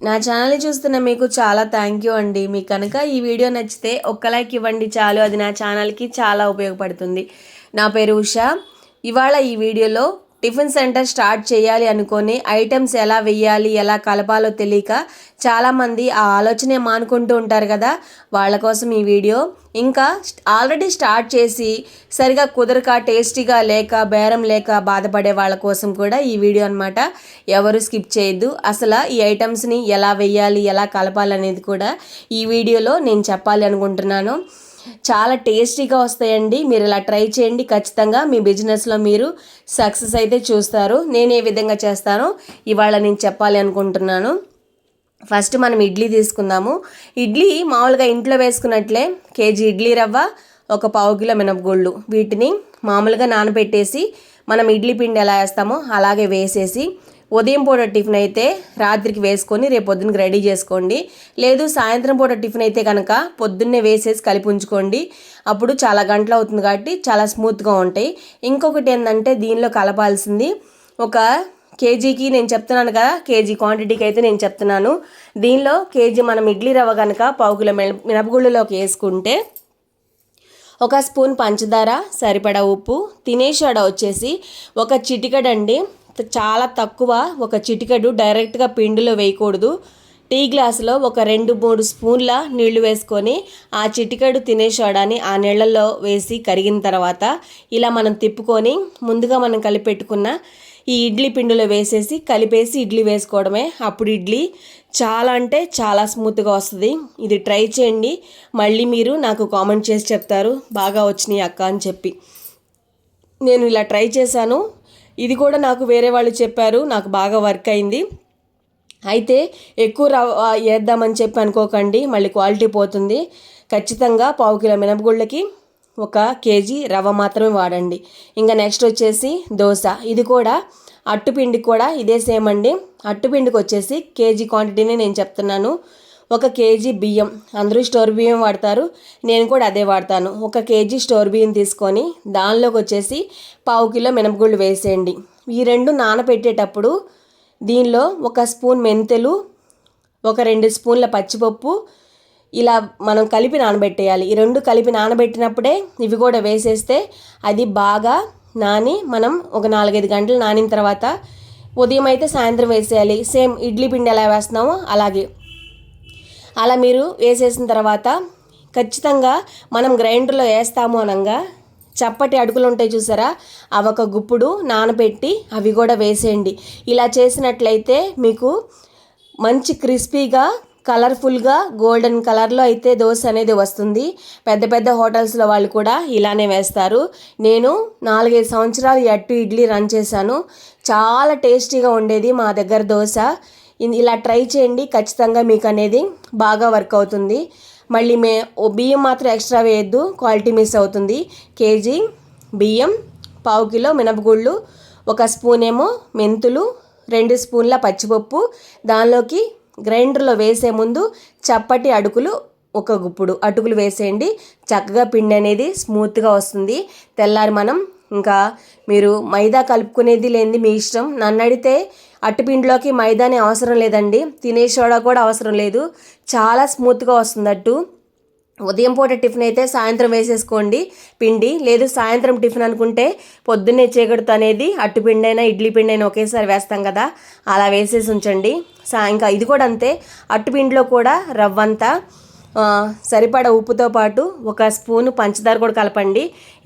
నా ఛానల్ని చూస్తున్న మీకు చాలా థ్యాంక్ యూ అండి. మీకు కనుక ఈ వీడియో నచ్చితే ఒక్క లైక్ ఇవ్వండి చాలు. అది నా ఛానల్కి చాలా ఉపయోగపడుతుంది. నా పేరు ఉష. ఇవాళ ఈ వీడియోలో టిఫిన్ సెంటర్ స్టార్ట్ చేయాలి అనుకొని ఐటమ్స్ ఎలా వెయ్యాలి ఎలా కలపాలో తెలియక చాలామంది ఆ ఆలోచనే మానుకుంటూ ఉంటారు కదా. వాళ్ళ కోసం ఈ వీడియో ఇంకా ఆల్రెడీ స్టార్ట్ చేసి సరిగా కుదరక టేస్టీగా లేక బేరం లేక బాధపడే వాళ్ళ కోసం కూడా ఈ వీడియో అనమాట ఎవరు స్కిప్ చేయొద్దు. అసలు ఈ ఐటమ్స్ని ఎలా వెయ్యాలి ఎలా కలపాలనేది కూడా ఈ వీడియోలో నేను చెప్పాలి అనుకుంటున్నాను. చాలా టేస్టీగా వస్తాయండి. మీరు ఇలా ట్రై చేయండి. ఖచ్చితంగా మీ బిజినెస్లో మీరు సక్సెస్ అయితే చూస్తారు. నేను ఏ విధంగా చేస్తానో ఇవాళ నేను చెప్పాలి అనుకుంటున్నాను. ఫస్ట్ మనం ఇడ్లీ తీసుకుందాము. ఇడ్లీ మామూలుగా ఇంట్లో వేసుకున్నట్లే కేజీ ఇడ్లీ రవ్వ ఒక పావు కిలో మినపగుళ్ళు. వీటిని మామూలుగా నానబెట్టేసి మనం ఇడ్లీ పిండి ఎలా వేస్తామో అలాగే వేసేసి ఉదయం పూట టిఫిన్ అయితే రాత్రికి వేసుకొని రేపు పొద్దున్నకి రెడీ చేసుకోండి. లేదు సాయంత్రం పూట టిఫిన్ అయితే కనుక పొద్దున్నే వేసేసి కలిపి ఉంచుకోండి. అప్పుడు చాలా గంటలు అవుతుంది కాబట్టి చాలా స్మూత్గా ఉంటాయి. ఇంకొకటి ఏంటంటే దీనిలో కలపాల్సింది ఒక కేజీకి నేను చెప్తున్నాను కదా కేజీ క్వాంటిటీకి అయితే నేను చెప్తున్నాను. దీనిలో కేజీ మనం ఇడ్లీ రవ్వ కనుక పావు కిలో మినపగుళ్ళలోకి వేసుకుంటే ఒక స్పూన్ పంచదార సరిపడా ఉప్పు తినే సోడా వచ్చేసి ఒక చిటికడండి. చాలా తక్కువ ఒక చిటికెడు డైరెక్ట్గా పిండిలో వేయకూడదు. టీ గ్లాసులో ఒక రెండు మూడు స్పూన్ల నీళ్ళు వేసుకొని ఆ చిటికెడు తినే సోడాని ఆ నీళ్ళల్లో వేసి కరిగిన తర్వాత ఇలా మనం తిప్పుకొని ముందుగా మనం కలిపెట్టుకున్న ఈ ఇడ్లీ పిండిలో వేసేసి కలిపేసి ఇడ్లీ వేసుకోవడమే. అప్పుడు ఇడ్లీ చాలా అంటే చాలా స్మూత్గా వస్తుంది. ఇది ట్రై చేయండి. మళ్ళీ మీరు నాకు కామెంట్ చేసి చెప్తారు. బాగా వచ్చినాయి అక్క అని చెప్పి. నేను ఇలా ట్రై చేశాను. ఇది కూడా నాకు వేరే వాళ్ళు చెప్పారు నాకు బాగా వర్క్ అయింది. అయితే ఎక్కువ రవ్వ వేద్దామని చెప్పి అనుకోకండి మళ్ళీ క్వాలిటీ పోతుంది. ఖచ్చితంగా పావు కిలో మినపగుళ్ళకి ఒక కేజీ రవ్వ మాత్రమే వాడండి. ఇంకా నెక్స్ట్ వచ్చేసి దోశ. ఇది కూడా అట్టుపిండి కూడా ఇదే సేమ్ అండి. అట్టుపిండికి వచ్చేసి కేజీ క్వాంటిటీని నేను చెప్తున్నాను. ఒక కేజీ బియ్యం. అందరూ స్టోర్ బియ్యం వాడతారు. నేను కూడా అదే వాడతాను. ఒక కేజీ స్టోర్ బియ్యం తీసుకొని దానిలోకి వచ్చేసి పావు కిలో మినపగుళ్ళు వేసేయండి. ఈ రెండు నానబెట్టేటప్పుడు దీనిలో ఒక స్పూన్ మెంతులు ఒక రెండు స్పూన్ల పచ్చిపప్పు ఇలా మనం కలిపి నానబెట్టేయాలి. ఈ రెండు కలిపి నానబెట్టినప్పుడే ఇవి కూడా వేసేస్తే అది బాగా నాని మనం ఒక నాలుగైదు గంటలు నానిన తర్వాత ఉదయం అయితే సాయంత్రం వేసేయాలి. సేమ్ ఇడ్లీ పిండి ఎలా వేస్తున్నామో అలాగే. అలా మీరు వేసేసిన తర్వాత ఖచ్చితంగా మనం గ్రైండర్లో వేస్తాము అనగా చప్పటి అడుగులు ఉంటాయి చూసారా? అవి ఒక గుప్పుడు నానబెట్టి అవి కూడా వేసేయండి. ఇలా చేసినట్లయితే మీకు మంచి క్రిస్పీగా కలర్ఫుల్గా గోల్డెన్ కలర్లో అయితే దోశ అనేది వస్తుంది. పెద్ద పెద్ద హోటల్స్లో వాళ్ళు కూడా ఇలానే వేస్తారు. నేను నాలుగైదు సంవత్సరాలు అట్టు ఇడ్లీ రన్ చేశాను. చాలా టేస్టీగా ఉండేది మా దగ్గర దోశ. ఇలా ట్రై చేయండి. ఖచ్చితంగా మీకు అనేది బాగా వర్క్ అవుతుంది. మళ్ళీ మే బియ్యం మాత్రం ఎక్స్ట్రా వేయద్దు. క్వాలిటీ మిస్ అవుతుంది. కేజీ బియ్యం పావు కిలో మినపగుళ్ళు ఒక స్పూన్ ఏమో మెంతులు రెండు స్పూన్ల పచ్చిపప్పు. దానిలోకి గ్రైండర్లో వేసే ముందు చప్పటి అడుకులు ఒక గుప్పుడు అటుకులు వేసేయండి. చక్కగా పిండి అనేది స్మూత్గా వస్తుంది. తెల్లారి మనం ఇంకా మీరు మైదా కలుపుకునేది లేనిది మీ ఇష్టం. నన్ను అడిగితే అట్టుపిండిలోకి మైదాని అవసరం లేదండి. తినే సోడా కూడా అవసరం లేదు. చాలా స్మూత్గా వస్తుంది అట్టు ఉదయం పూట టిఫిన్ అయితే సాయంత్రం వేసేసుకోండి. పిండి లేదు సాయంత్రం టిఫిన్ అనుకుంటే పొద్దున్నే చీకటితో అనేది అట్టుపిండి అయినా ఇడ్లీ పిండి అయినా ఒకేసారి వేస్తాం కదా. అలా వేసేసి ఉంచండి. సా ఇంకా ఇది కూడా అంతే. అట్టుపిండిలో కూడా రవ్వంతా సరిపడ ఉప్పుతో పాటు ఒక స్పూను పంచదార కూడా కలపండి.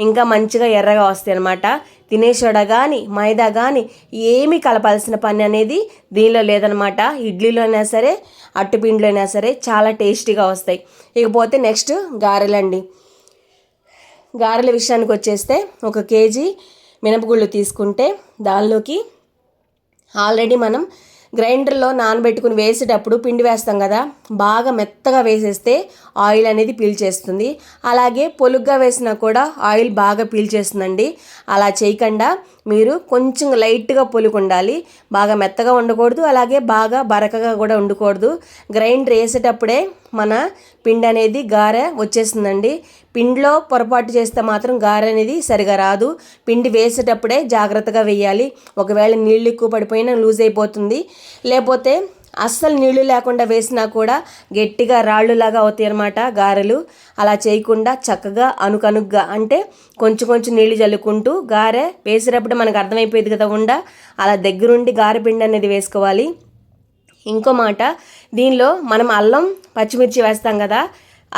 ఇంకా మంచిగా ఎర్రగా వస్తాయి అనమాట తినేసోడ కానీ మైదా కానీ ఏమీ కలపాల్సిన పని అనేది దీనిలో లేదనమాట. ఇడ్లీలో అయినా సరే అట్టుపిండిలో అయినా సరే చాలా టేస్టీగా వస్తాయి. ఇకపోతే నెక్స్ట్ గారెలండి. గారెల విషయానికి వచ్చేస్తే ఒక కేజీ మినపగుళ్ళు తీసుకుంటే దానిలోకి ఆల్రెడీ మనం గ్రైండర్లో నానబెట్టుకుని వేసేటప్పుడు పిండి వేస్తాం కదా బాగా మెత్తగా వేసేస్తే ఆయిల్ అనేది పీల్చేస్తుంది. అలాగే పొలుగ్గా వేసినా కూడా ఆయిల్ బాగా పీల్చేస్తుందండి. అలా చేయకుండా మీరు కొంచెం లైట్గా పొలుగు ఉండాలి బాగా మెత్తగా ఉండకూడదు అలాగే బాగా బరకగా కూడా ఉండకూడదు. గ్రైండర్ వేసేటప్పుడే మన పిండి అనేది గారె వచ్చేస్తుందండి. పిండిలో పొరపాటు చేస్తే మాత్రం గారె అనేది సరిగా రాదు. పిండి వేసేటప్పుడే జాగ్రత్తగా వేయాలి. ఒకవేళ నీళ్ళు ఎక్కువ పడిపోయినా లూజ్ అయిపోతుంది. లేకపోతే అస్సలు నీళ్ళు లేకుండా వేసినా కూడా గట్టిగా రాళ్ళులాగా అవుతాయి అన్నమాట గారెలు. అలా చేయకుండా చక్కగా అనుకనుగ్గా అంటే కొంచెం కొంచెం నీళ్ళు చల్లుకుంటూ గారె వేసేటప్పుడు మనకు అర్థమైపోయేది కదా ఉండ. అలా దగ్గరుండి గారె పిండి అనేది వేసుకోవాలి. ఇంకో మాట దీనిలో మనం అల్లం పచ్చిమిర్చి వేస్తాం కదా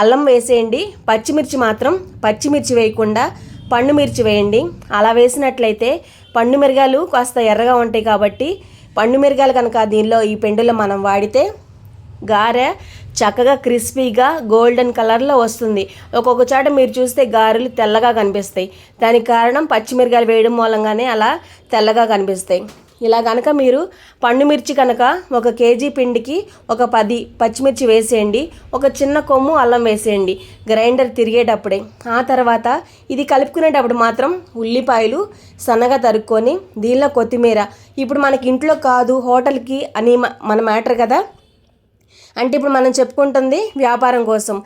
అల్లం వేసేయండి. పచ్చిమిర్చి మాత్రం పచ్చిమిర్చి వేయకుండా పండు మిర్చి వేయండి. అలా వేసినట్లయితే పండు మిరగాయలు కాస్త ఎర్రగా ఉంటాయి కాబట్టి పండు మిరగాయలు కనుక దీనిలో ఈ పెండులో మనం వాడితే గారె చక్కగా క్రిస్పీగా గోల్డెన్ కలర్లో వస్తుంది. ఒక్కొక్క చోట మీరు చూస్తే గారెలు తెల్లగా కనిపిస్తాయి. దానికి కారణం పచ్చిమిరగాయలు వేయడం మూలంగానే అలా తెల్లగా కనిపిస్తాయి. ఇలా కనుక మీరు పండు మిర్చి కనుక ఒక కేజీ పిండికి ఒక పది పచ్చిమిర్చి వేసేయండి ఒక చిన్న కొమ్ము అల్లం వేసేయండి గ్రైండర్ తిరిగేటప్పుడే. ఆ తర్వాత ఇది కలుపుకునేటప్పుడు మాత్రం ఉల్లిపాయలు సన్నగా తరుక్కొని దీనిలో కొత్తిమీర. ఇప్పుడు మనకి ఇంట్లో కాదు హోటల్కి అని మ- మన మ్యాటర్ కదా? అంటే ఇప్పుడు మనం చెప్పుకుంటుంది వ్యాపారం కోసం.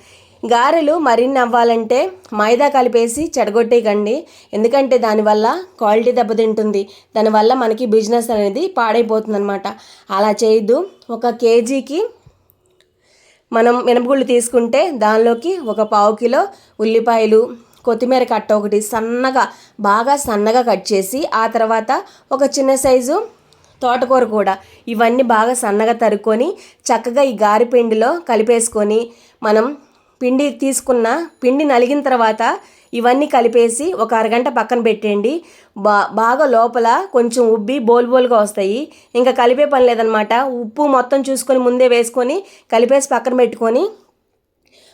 గారెలు మరిన్ని అవ్వాలంటే మైదా కలిపేసి చెడగొట్టేయకండి. ఎందుకంటే దానివల్ల క్వాలిటీ దెబ్బతింటుంది. దానివల్ల మనకి బిజినెస్ అనేది పాడైపోతుంది అనమాట అలా చేయొద్దు. ఒక కేజీకి మనం మినపగుళ్ళు తీసుకుంటే దానిలోకి ఒక పావు కిలో ఉల్లిపాయలు కొత్తిమీర కట్ట ఒకటి సన్నగా బాగా సన్నగా కట్ చేసి ఆ తర్వాత ఒక చిన్న సైజు తోటకూర కూడా. ఇవన్నీ బాగా సన్నగా తరుక్కొని చక్కగా ఈ గారి పిండిలో కలిపేసుకొని మనం పిండి తీసుకున్న పిండి నలిగిన తర్వాత ఇవన్నీ కలిపేసి ఒక అరగంట పక్కన పెట్టేయండి. బా బాగా లోపల కొంచెం ఉబ్బి బోల్ బోల్గా వస్తాయి. ఇంకా కలిపే పని లేదనమాట. ఉప్పు మొత్తం చూసుకొని ముందే వేసుకొని కలిపేసి పక్కన పెట్టుకొని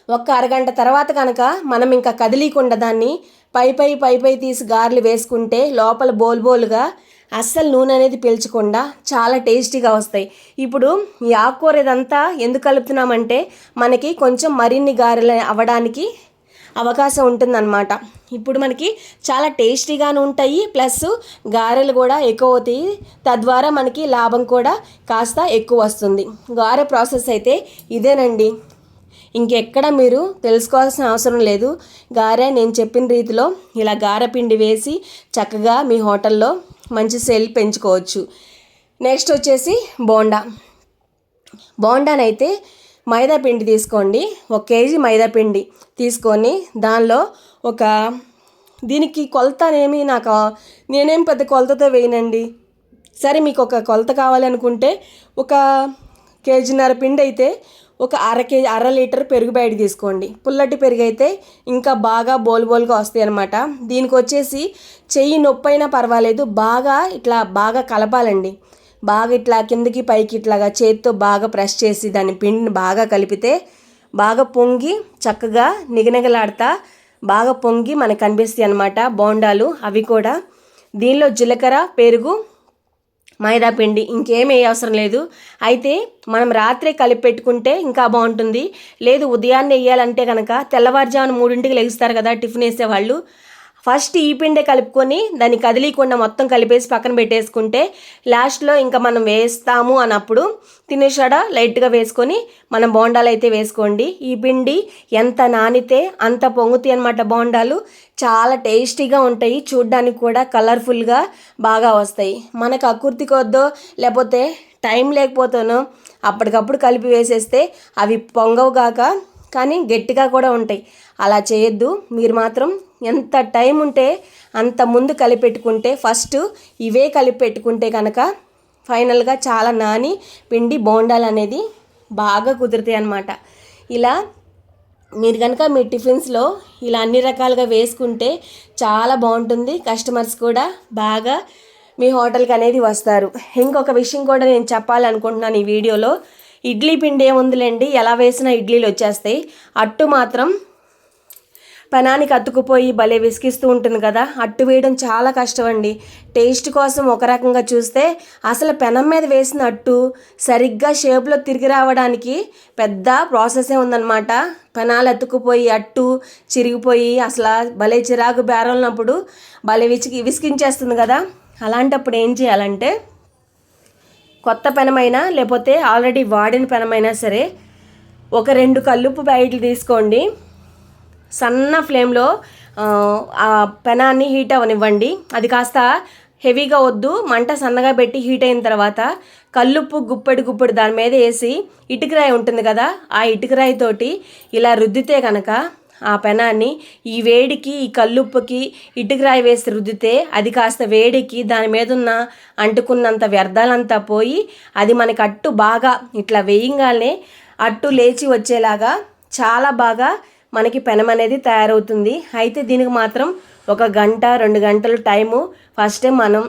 ఒక్క అరగంట తర్వాత కనుక మనం ఇంకా కదిలీకుండా దాన్ని పై పై పై పై తీసి గారెలు వేసుకుంటే లోపల బోల్ బోల్గా అస్సలు నూనె అనేది పీల్చకుండా చాలా టేస్టీగా వస్తాయి. ఇప్పుడు ఈ ఆకుకూర ఇదంతా ఎందుకు కలుపుతున్నామంటే మనకి కొంచెం మరిన్ని గారెలు అవ్వడానికి అవకాశం ఉంటుందన్నమాట. ఇప్పుడు మనకి చాలా టేస్టీగాను ఉంటాయి ప్లస్ గారెలు కూడా ఎక్కువ అవుతాయి. తద్వారా మనకి లాభం కూడా కాస్త ఎక్కువ వస్తుంది. గారె ప్రాసెస్ అయితే ఇదేనండి. ఇంకెక్కడ మీరు తెలుసుకోవాల్సిన అవసరం లేదు. గారె నేను చెప్పిన రీతిలో ఇలా గారె పిండి వేసి చక్కగా మీ హోటల్లో మంచి సేల్ పెంచుకోవచ్చు. నెక్స్ట్ వచ్చేసి బోండా. బోండానైతే మైదా పిండి తీసుకోండి. ఒక కేజీ మైదా పిండి తీసుకొని దానిలో ఒక దీనికి కొలత అనేమి నాకు నేనేం పెద్ద కొలతతో వేయనండి. సరే మీకు ఒక కొలత కావాలనుకుంటే ఒక కేజీన్నర పిండి అయితే ఒక అర కేజీ అర లీటర్ పెరుగు బయట తీసుకోండి. పుల్లటి పెరుగు అయితే ఇంకా బాగా బోల్ బోల్గా వస్తాయి అనమాట దీనికి వచ్చేసి చెయ్యి నొప్పి అయినా పర్వాలేదు బాగా ఇట్లా బాగా కలపాలండి. బాగా ఇట్లా కిందకి పైకి ఇట్లాగా చేతితో బాగా ప్రెస్ చేసి దాని పిండిని బాగా కలిపితే బాగా పొంగి చక్కగా నిగనిగలాడతా బాగా పొంగి మనకు కనిపిస్తాయి అనమాట బోండాలు. అవి కూడా దీనిలో జీలకర్ర పెరుగు మైదా పిండి ఇంకేమీ అవసరం లేదు. అయితే మనం రాత్రే కలిపి పెట్టుకుంటే ఇంకా బాగుంటుంది. లేదు ఉదయాన్నే వేయాలంటే కనుక తెల్లవారుజామున మూడింటికి లెగుస్తారు కదా టిఫిన్ వేసేవాళ్ళు. ఫస్ట్ ఈ పిండే కలుపుకొని దాన్ని కదిలీకుండా మొత్తం కలిపేసి పక్కన పెట్టేసుకుంటే లాస్ట్లో ఇంకా మనం వేస్తాము అన్నప్పుడు తినేసాడ లైట్గా వేసుకొని మనం బోండాలు అయితే వేసుకోండి. ఈ పిండి ఎంత నానితే అంత పొంగుతాయి అనమాట బోండాలు. చాలా టేస్టీగా ఉంటాయి. చూడ్డానికి కూడా కలర్ఫుల్గా బాగా వస్తాయి. మనకు అకుర్తి కొద్దో లేకపోతే టైం లేకపోతేనో అప్పటికప్పుడు కలిపి వేసేస్తే అవి పొంగవు కాక కానీ గట్టిగా కూడా ఉంటాయి. అలా చేయొద్దు. మీరు మాత్రం ఎంత టైం ఉంటే అంత ముందు కలిపెట్టుకుంటే ఫస్ట్ ఇవే కలిపెట్టుకుంటే కనుక ఫైనల్గా చాలా నాని పిండి బోండాలు అనేది బాగా కుదురుతాయి అన్నమాట. ఇలా మీరు కనుక మీ టిఫిన్స్లో ఇలా అన్ని రకాలుగా వేసుకుంటే చాలా బాగుంటుంది. కస్టమర్స్ కూడా బాగా మీ హోటల్కి అనేది వస్తారు. ఇంకొక విషయం కూడా నేను చెప్పాలనుకుంటున్నాను ఈ వీడియోలో. ఇడ్లీ పిండి ఏముందిలేండి? ఎలా వేసినా ఇడ్లీలు వచ్చేస్తాయి. అట్టు మాత్రం పెనానికి అతుకుపోయి భలే విసిగిస్తూ ఉంటుంది కదా. అట్టు వేయడం చాలా కష్టం అండి టేస్ట్ కోసం ఒక రకంగా చూస్తే అసలు పెనం మీద వేసిన అట్టు సరిగ్గా షేప్లో తిరిగి రావడానికి పెద్ద ప్రాసెసే ఉందన్నమాట. పెనాలు అతుకుపోయి అట్టు చిరిగిపోయి అసలు భలే చిరాకు బేరలినప్పుడు భలే విసిగి విసిగించేస్తుంది కదా. అలాంటప్పుడు ఏం చేయాలంటే కొత్త పెనమైనా లేకపోతే ఆల్రెడీ వాడిన పెనమైనా సరే ఒక రెండు కల్లుపు బయటలు తీసుకోండి. సన్న ఫ్లేమ్లో ఆ, పెనాన్ని హీట్ అవనివ్వండి అది కాస్త హెవీగా వద్దు. మంట సన్నగా పెట్టి హీట్ అయిన తర్వాత కల్లుప్పు గుప్పెడు గుప్పెడు దాని మీద వేసి ఇటుకరాయి ఉంటుంది కదా ఆ ఇటుకరాయితోటి ఇలా రుద్దితే కనుక ఆ పెనాన్ని ఈ వేడికి ఈ కల్లుప్పుకి ఇటుకరాయి వేసి రుద్దితే అది కాస్త వేడికి దాని మీద ఉన్న అంటుకున్నంత వ్యర్థాలంతా పోయి అది మనకి అట్టు బాగా ఇట్లా వేయంగానే అట్టు లేచి వచ్చేలాగా చాలా బాగా మనకి పెనం అనేది తయారవుతుంది. అయితే దీనికి మాత్రం ఒక గంట రెండు గంటలు టైము. ఫస్ట్ టైం మనం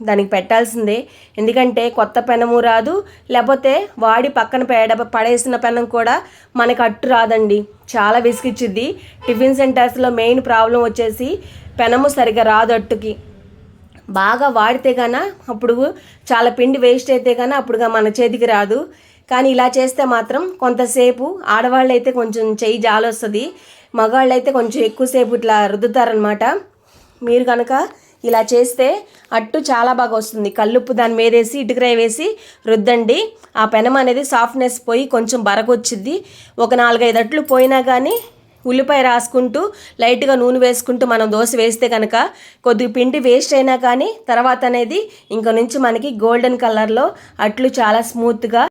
దానికి పెట్టాల్సిందే. ఎందుకంటే కొత్త పెనము రాదు. లేకపోతే వాడి పక్కన పేడ పడేసిన పెనం కూడా మనకు అట్టు రాదండి. చాలా విసిగిచ్చిద్ది. టిఫిన్ సెంటర్స్లో మెయిన్ ప్రాబ్లం వచ్చేసి పెనము సరిగా రాదు అట్టుకి. బాగా వాడితే గాన అప్పుడు చాలా పిండి వేస్ట్ అయితే గాన అప్పుడుగా మన చేతికి రాదు. కానీ ఇలా చేస్తే మాత్రం కొంతసేపు ఆడవాళ్ళు అయితే కొంచెం చెయ్యి జాలొస్తుంది మగవాళ్ళు అయితే కొంచెం ఎక్కువసేపు ఇట్లా రుద్దుతారనమాట మీరు కనుక ఇలా చేస్తే అట్టు చాలా బాగా వస్తుంది. కల్లుప్పు దాని మీద వేసి ఇటుకరాయి వేసి రుద్దండి. ఆ పెనం అనేది సాఫ్ట్నెస్ పోయి కొంచెం బరకొచ్చింది ఒక నాలుగైదు అట్లు పోయినా కానీ ఉల్లిపాయ రాసుకుంటూ లైట్గా నూనె వేసుకుంటూ మనం దోశ వేస్తే కనుక కొద్ది పిండి వేస్ట్ అయినా కానీ తర్వాత అనేది ఇంక నుంచి మనకి గోల్డెన్ కలర్లో అట్లు చాలా స్మూత్గా